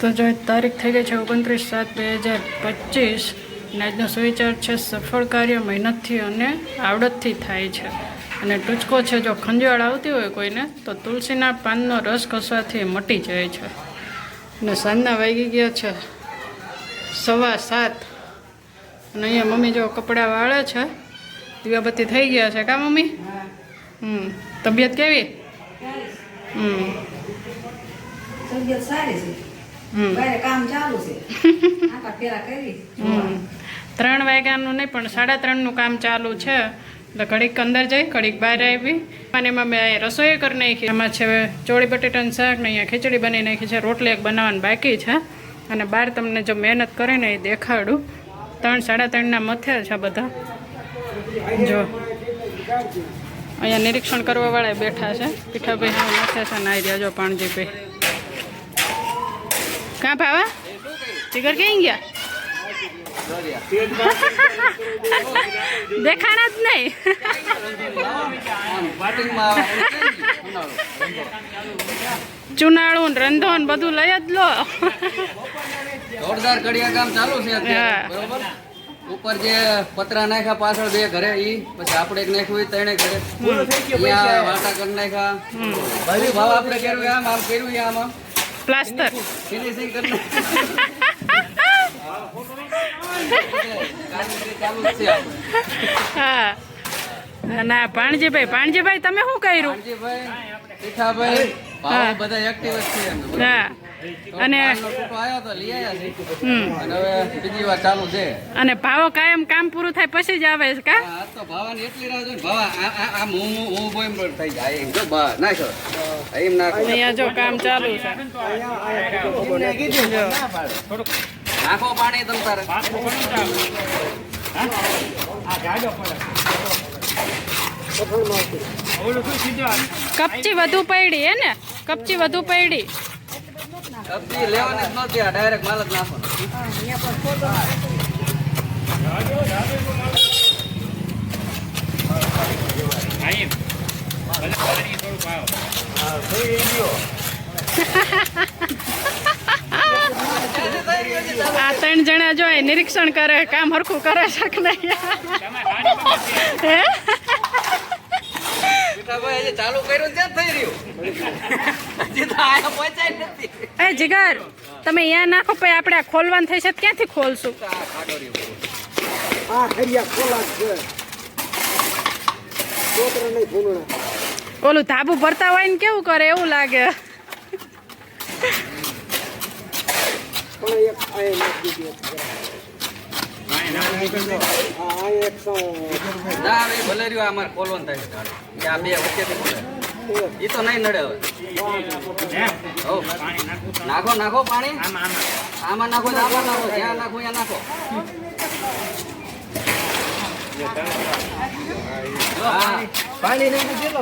તો જો તારીખ થઈ ગઈ છે ઓગણત્રીસ સાત બે હજાર પચીસ અને આજનો સુવિચાર છે સફળ કાર્ય મહેનતથી અને આવડતથી થાય છે. અને ટૂચકો છે જો ખંજવાળ આવતી હોય કોઈને તો તુલસીના પાનનો રસ કસવાથી મટી જાય છે. અને સાંજના વાગી ગયા છે સવા સાત. અને અહીંયા મમ્મી જો કપડાં વાળે છે દીવાબત્તી થઈ ગયા છે કા મમ્મી? હમ તબિયત કેવી? હમ. તબિયત સારી છે. કામ ચાલુ છે. કરી. ત્રણ વાગ્યાનું નહીં પણ સાડા ત્રણનું કામ ચાલુ છે. એટલે ઘડીક અંદર જઈ ઘડીક બહાર આવી. અને એમાં મેં રસોઈ કરી નાખી. એમાં છે ચોળી બટેટાનું શાક ને અહીંયા ખીચડી બની નાખી છે. રોટલી એક બનાવવાની બાકી છે. અને બહાર તમને જો મહેનત કરીને એ દેખાડું. ત્રણ સાડા ત્રણના મથે છે બધા. જો. અહીંયા નિરીક્ષણ કરવાવાળા બેઠા છે. પીઠાભાઈ મથે છે ને આવી રહ્યા જો પાણજીભાઈ. કાં ભાવા જીગર ક્યાં ગયા? દેખાણા જ નહીં. ચુનાળું રંધોન બધું લઈ જ લો. જોરદાર કડિયા કામ ચાલુ છે. બરોબર? ઉપર જે પતરા નાખ્યા પાછળ બે ઘરે ઈ પછી આપણે એક નાખ્યું ત્રણે ઘરે. વાટા કરી નાખ્યા. ભાવ આપણે કર્યું આમ આમ કર્યું આમ. પ્લાસ્ટર. હા. ના પાણજીભાઈ પાણજીભાઈ તમે શું કર્યું? હા. બધા એક્ટિવ છે હા. અને અને બીજી વાર ચાલુ છે. અને ભાવો કાયમ કામ પૂરું થાય પછી જ આવે છે કા? તો ભાવાની એટલી રાહ જોઈ ભાવા આ- આ- હું હું- હું થઈ જાય. એમ જો બા નાખો. એમ નાખો. અહીંયા જો કામ ચાલુ છે. નાખો પાણી તમ તારે. કપચી વધુ પડી હે ને? કપચી વધુ પડી. સબ્જી લેવાની જ નહોતી આ ડાયરેક્ટ માલ જ નાખો. આ ત્રણ જણા જો નિરીક્ષણ કરે કામ હરખું કરે શક નહીં? એ જીગર તમે અહીંયા નાખો પછી આપણે આ ખોલવાનું થઈ છે ક્યાંથી ખોલશું. ઓલું ધાબુ ભરતા હોય ને કેવું કરે એવું લાગે. પણ એક એ નાખી ના હવે ભલે રહ્યું અમારે ખોલવાનું થાય કે. એ આ બે વચ્ચેથી ખોલે એ તો નહીં નડે હવે. નાખો નાખો પાણી આમાં નાખો આમાં નાખો, જ્યાં નાખો, ત્યાં નાખો. પાણી નહીં કેટલો